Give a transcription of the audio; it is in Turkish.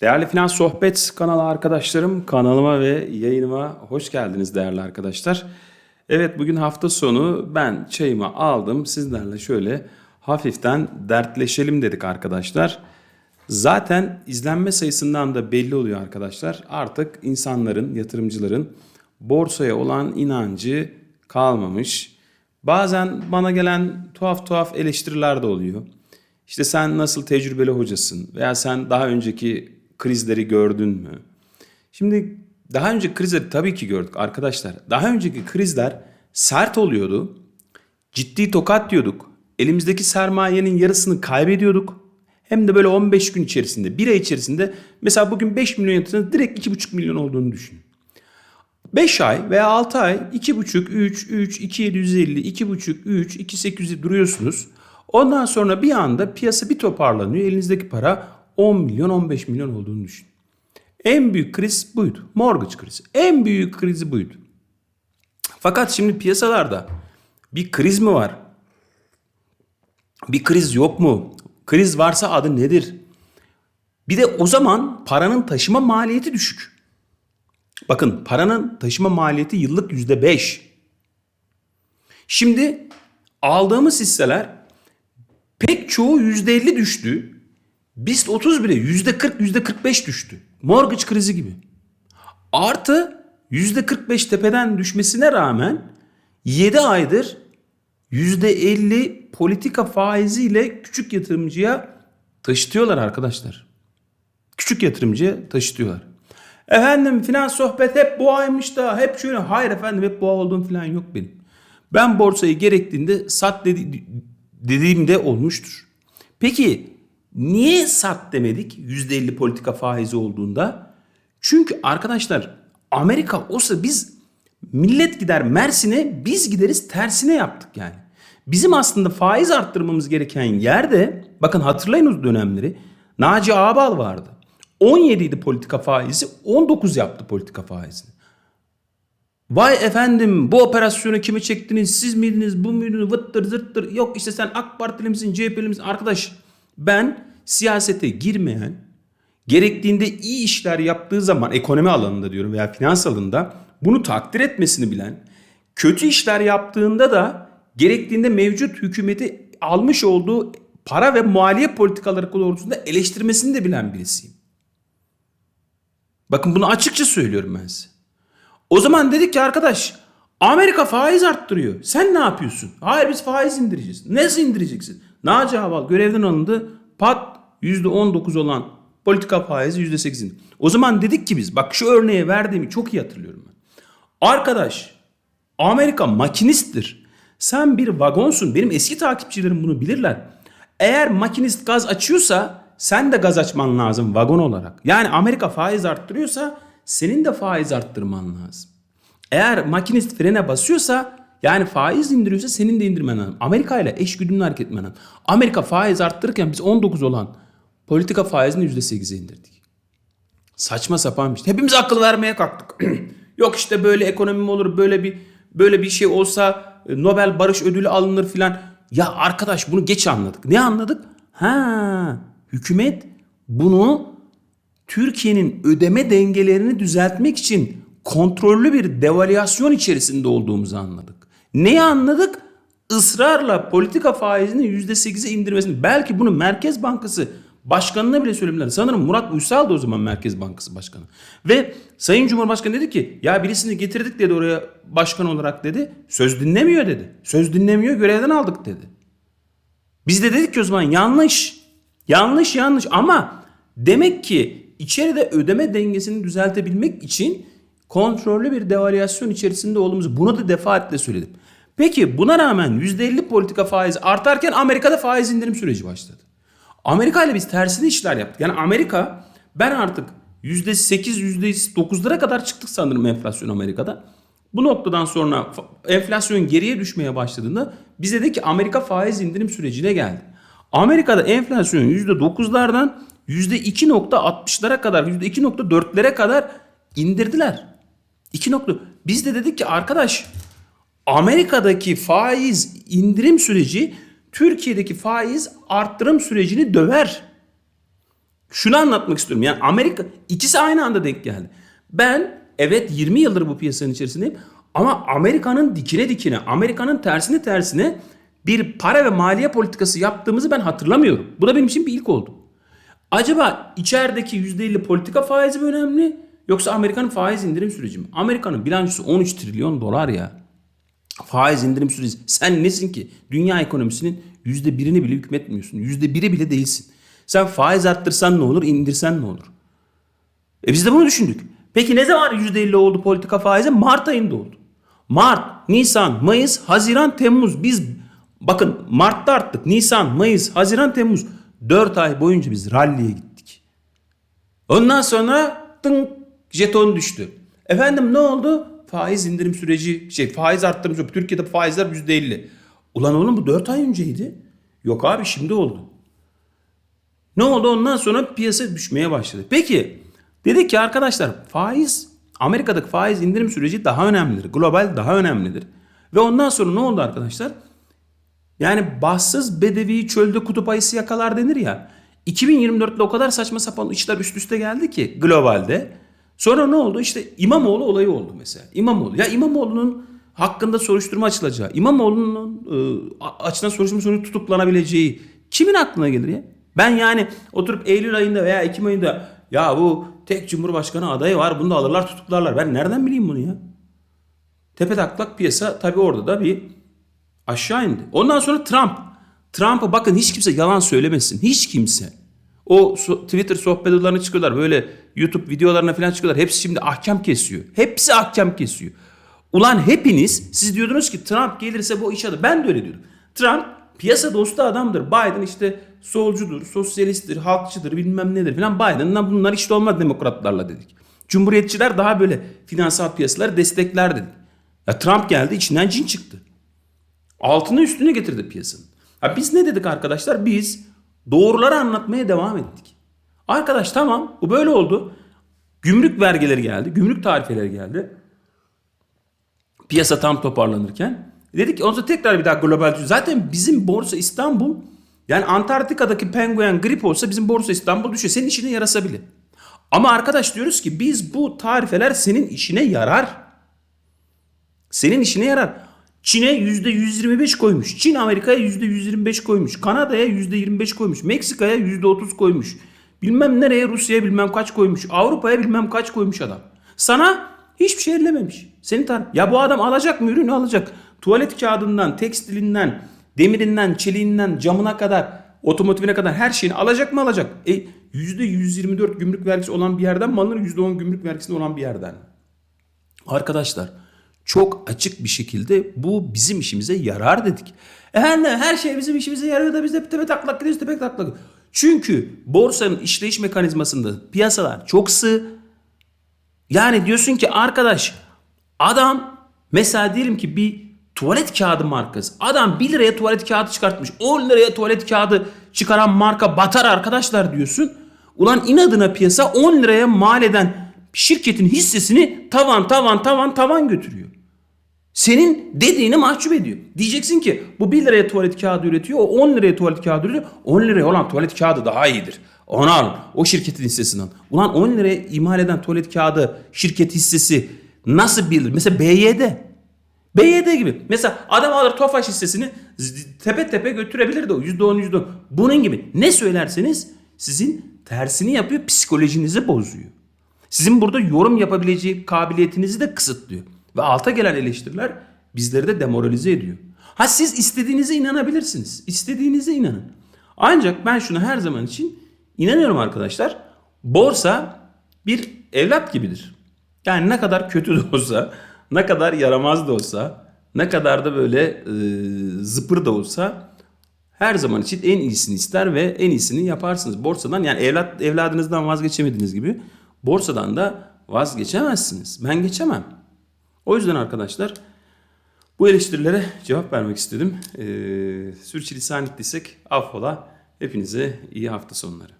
Değerli Finans Sohbet kanalı arkadaşlarım, kanalıma ve yayınıma hoş geldiniz değerli arkadaşlar. Evet bugün hafta sonu ben çayımı aldım. Sizlerle şöyle hafiften dertleşelim dedik arkadaşlar. Zaten izlenme sayısından da belli oluyor arkadaşlar. Artık insanların, yatırımcıların borsaya olan inancı kalmamış. Bazen bana gelen tuhaf tuhaf eleştiriler de oluyor. İşte sen nasıl tecrübeli hocasın veya sen daha önceki krizleri gördün mü? Şimdi daha önce krizleri tabii ki gördük arkadaşlar. Daha önceki krizler sert oluyordu. Ciddi tokat diyorduk. Elimizdeki sermayenin yarısını kaybediyorduk. Hem de böyle 15 gün içerisinde, bir ay içerisinde mesela bugün 5 milyon yatırımda direkt 2,5 milyon olduğunu düşün. 5 ay veya 6 ay 2,5, 3, 3, 2,750, 2,5, 3, 2,800 duruyorsunuz. Ondan sonra bir anda piyasa bir toparlanıyor. Elinizdeki para 10 milyon, 15 milyon olduğunu düşün. En büyük kriz buydu. Mortgage krizi. En büyük krizi buydu. Fakat şimdi piyasalarda bir kriz mi var? Bir kriz yok mu? Kriz varsa adı nedir? Bir de o zaman paranın taşıma maliyeti düşük. Bakın paranın taşıma maliyeti yıllık yüzde beş. Şimdi aldığımız hisseler pek çoğu yüzde elli düştü. BIST 30 bile yüzde 40 yüzde 45 düştü. Mortgage krizi gibi. Artı yüzde 45 tepeden düşmesine rağmen 7 aydır yüzde 50 politika faiziyle küçük yatırımcıya taşıtıyorlar arkadaşlar. Küçük yatırımcıya taşıtıyorlar. Efendim finans sohbet hep boğaymış da hep şöyle. Hayır efendim hep boğa olduğum falan yok benim. Ben borsayı gerektiğinde sat dedi, dediğimde olmuştur. Peki niye sat demedik %50 politika faizi olduğunda? Çünkü arkadaşlar Amerika olsa biz millet gider Mersin'e biz gideriz tersine yaptık yani. Bizim aslında faiz arttırmamız gereken yerde bakın hatırlayın o dönemleri Naci Ağbal vardı. 17 idi politika faizi 19 yaptı politika faizini. Vay efendim bu operasyonu kimi çektiniz siz miydiniz bu muydunuz vıttır zırttır yok işte sen AK Partili misin CHP'li misin arkadaş ben siyasete girmeyen gerektiğinde iyi işler yaptığı zaman ekonomi alanında diyorum veya finans alanında bunu takdir etmesini bilen kötü işler yaptığında da gerektiğinde mevcut hükümeti almış olduğu para ve maliye politikaları doğrultusunda eleştirmesini de bilen birisiyim. Bakın bunu açıkça söylüyorum ben size. O zaman dedik ki arkadaş Amerika faiz arttırıyor. Sen ne yapıyorsun? Hayır biz faiz indireceğiz. Nasıl indireceksin? Naci Aval görevden alındı. Pat %19 olan politika faizi %8'in. O zaman dedik ki biz bak şu örneği verdiğimi çok iyi hatırlıyorum ben. Arkadaş Amerika makinisttir. Sen bir vagonsun. Benim eski takipçilerim bunu bilirler. Eğer makinist gaz açıyorsa sen de gaz açman lazım vagon olarak. Yani Amerika faiz arttırıyorsa senin de faiz arttırman lazım. Eğer makinist frene basıyorsa yani faiz indiriyorsa senin de indirmen lazım. Amerika ile eş güdümlü hareket etmen lazım. Amerika faiz arttırırken biz 19 olan politika faizini %8'e indirdik. Saçma sapan bir şey. Hepimiz akıl vermeye kalktık. Yok işte böyle ekonomi mi olur böyle bir böyle bir şey olsa e, Nobel Barış Ödülü alınır filan. Ya arkadaş bunu geç anladık. Ne anladık? Ha hükümet bunu Türkiye'nin ödeme dengelerini düzeltmek için kontrollü bir devalüasyon içerisinde olduğumuzu anladık. Neyi anladık? Israrla politika faizini %8'e indirmesini. Belki bunu Merkez Bankası başkanına bile söylemediler. Sanırım Murat Uysal da o zaman Merkez Bankası Başkanı. Ve Sayın Cumhurbaşkanı dedi ki ya birisini getirdik dedi oraya başkan olarak dedi. Söz dinlemiyor dedi. Söz dinlemiyor görevden aldık dedi. Biz de dedik ki o zaman yanlış. Yanlış yanlış ama demek ki içeride ödeme dengesini düzeltebilmek için kontrollü bir devalüasyon içerisinde olduğumuzu bunu da defaatle söyledim. Peki buna rağmen %50 politika faizi artarken Amerika'da faiz indirim süreci başladı. Amerika ile biz tersine işler yaptık. Yani Amerika ben artık %8 %9'lara kadar çıktık sanırım enflasyon Amerika'da. Bu noktadan sonra enflasyon geriye düşmeye başladığında biz dedik ki Amerika faiz indirim sürecine geldi. Amerika'da enflasyon %9'lardan %2.60'lara kadar %2.4'lere kadar indirdiler. 2 nokta. Biz de dedik ki arkadaş Amerika'daki faiz indirim süreci Türkiye'deki faiz arttırım sürecini döver. Şunu anlatmak istiyorum. Yani Amerika ikisi aynı anda denk geldi. Ben evet 20 yıldır bu piyasanın içerisindeyim ama Amerika'nın dikine dikine, Amerika'nın tersine tersine bir para ve maliye politikası yaptığımızı ben hatırlamıyorum. Bu da benim için bir ilk oldu. Acaba içerideki %50 politika faizi mi önemli yoksa Amerika'nın faiz indirim süreci mi? Amerika'nın bilançosu 13 trilyon dolar ya. Faiz indirim süreci. Sen nesin ki? Dünya ekonomisinin %1'ini bile hükmetmiyorsun. %1'i bile değilsin. Sen faiz arttırsan ne olur, indirsen ne olur? E biz de bunu düşündük. Peki ne zaman %50 oldu politika faizi? Mart ayında oldu. Mart, Nisan, Mayıs, Haziran, Temmuz. Biz bakın Mart'ta arttık. Nisan, Mayıs, Haziran, Temmuz. 4 ay boyunca biz ralliye gittik. Ondan sonra tın jeton düştü. Efendim ne oldu? Faiz indirim süreci, şey faiz arttırım süreci. Türkiye'de faizler %50. Ulan oğlum bu 4 ay önceydi. Yok abi şimdi oldu. Ne oldu ondan sonra piyasa düşmeye başladı. Peki dedik ki arkadaşlar faiz Amerika'daki faiz indirim süreci daha önemlidir. Global daha önemlidir. Ve ondan sonra ne oldu arkadaşlar? Yani bahtsız bedevi çölde kutup ayısı yakalar denir ya. 2024'te o kadar saçma sapan işler üst üste geldi ki globalde. Sonra ne oldu? İşte İmamoğlu olayı oldu mesela. İmamoğlu. Ya İmamoğlu'nun hakkında soruşturma açılacağı, İmamoğlu'nun e, açılan soruşturma sonucu tutuklanabileceği kimin aklına gelir ya? Ben yani oturup Eylül ayında veya Ekim ayında ya bu tek cumhurbaşkanı adayı var bunu da alırlar tutuklarlar. Ben nereden bileyim bunu ya? Tepe taklak piyasa tabii orada da bir aşağı indi. Ondan sonra Trump. Trump'a bakın hiç kimse yalan söylemesin. Hiç kimse. O Twitter sohbet odalarına çıkıyorlar. Böyle YouTube videolarına falan çıkıyorlar. Hepsi şimdi ahkam kesiyor. Hepsi ahkam kesiyor. Ulan hepiniz siz diyordunuz ki Trump gelirse bu iş adı. Ben de öyle diyordum. Trump piyasa dostu adamdır. Biden işte solcudur, sosyalisttir, halkçıdır bilmem nedir falan. Biden'dan bunlar işte olmaz demokratlarla dedik. Cumhuriyetçiler daha böyle finansal piyasaları destekler dedik. Ya Trump geldi içinden cin çıktı. Altını üstüne getirdi piyasanın. Ha biz ne dedik arkadaşlar? Biz doğruları anlatmaya devam ettik. Arkadaş tamam bu böyle oldu. Gümrük vergileri geldi. Gümrük tarifeleri geldi. Piyasa tam toparlanırken. Dedik ki ondan tekrar bir daha global Zaten bizim borsa İstanbul yani Antarktika'daki penguen grip olsa bizim borsa İstanbul düşüyor. Senin işine yarasa bile. Ama arkadaş diyoruz ki biz bu tarifeler senin işine yarar. Senin işine yarar. Çin'e %125 koymuş. Çin Amerika'ya %125 koymuş. Kanada'ya %25 koymuş. Meksika'ya %30 koymuş. Bilmem nereye Rusya'ya bilmem kaç koymuş. Avrupa'ya bilmem kaç koymuş adam. Sana hiçbir şey ellememiş. Senin tar ya bu adam alacak mı ürünü alacak. Tuvalet kağıdından, tekstilinden, demirinden, çeliğinden, camına kadar, otomotivine kadar her şeyini alacak mı alacak? E %124 gümrük vergisi olan bir yerden mi alınır %10 gümrük vergisinde olan bir yerden? Arkadaşlar çok açık bir şekilde bu bizim işimize yarar dedik. Efendim her şey bizim işimize yarıyor da biz de tepe taklak gidiyoruz tepe taklak. Çünkü borsanın işleyiş mekanizmasında piyasalar çok sığ. Yani diyorsun ki arkadaş adam mesela diyelim ki bir tuvalet kağıdı markası. Adam 1 liraya tuvalet kağıdı çıkartmış. 10 liraya tuvalet kağıdı çıkaran marka batar arkadaşlar diyorsun. Ulan inadına piyasa 10 liraya mal eden şirketin hissesini tavan tavan tavan tavan götürüyor. Senin dediğini mahcup ediyor. Diyeceksin ki bu 1 liraya tuvalet kağıdı üretiyor, o 10 liraya tuvalet kağıdı üretiyor. 10 liraya olan tuvalet kağıdı daha iyidir. Onu alın. O şirketin hissesini alın. Ulan 10 liraya imal eden tuvalet kağıdı şirket hissesi nasıl bilir? Mesela BYD. BYD gibi. Mesela adam alır Tofaş hissesini tepe tepe götürebilir de o %10 %10. Bunun gibi ne söylerseniz sizin tersini yapıyor psikolojinizi bozuyor. Sizin burada yorum yapabileceği kabiliyetinizi de kısıtlıyor. Ve alta gelen eleştiriler bizleri de demoralize ediyor. Ha siz istediğinize inanabilirsiniz. İstediğinize inanın. Ancak ben şunu her zaman için inanıyorum arkadaşlar. Borsa bir evlat gibidir. Yani ne kadar kötü de olsa, ne kadar yaramaz da olsa, ne kadar da böyle e, zıpır da olsa her zaman için en iyisini ister ve en iyisini yaparsınız. Borsadan yani evlat evladınızdan vazgeçemediğiniz gibi borsadan da vazgeçemezsiniz. Ben geçemem. O yüzden arkadaşlar bu eleştirilere cevap vermek istedim. Ee, sürçülisan ettiysek affola. Hepinize iyi hafta sonları.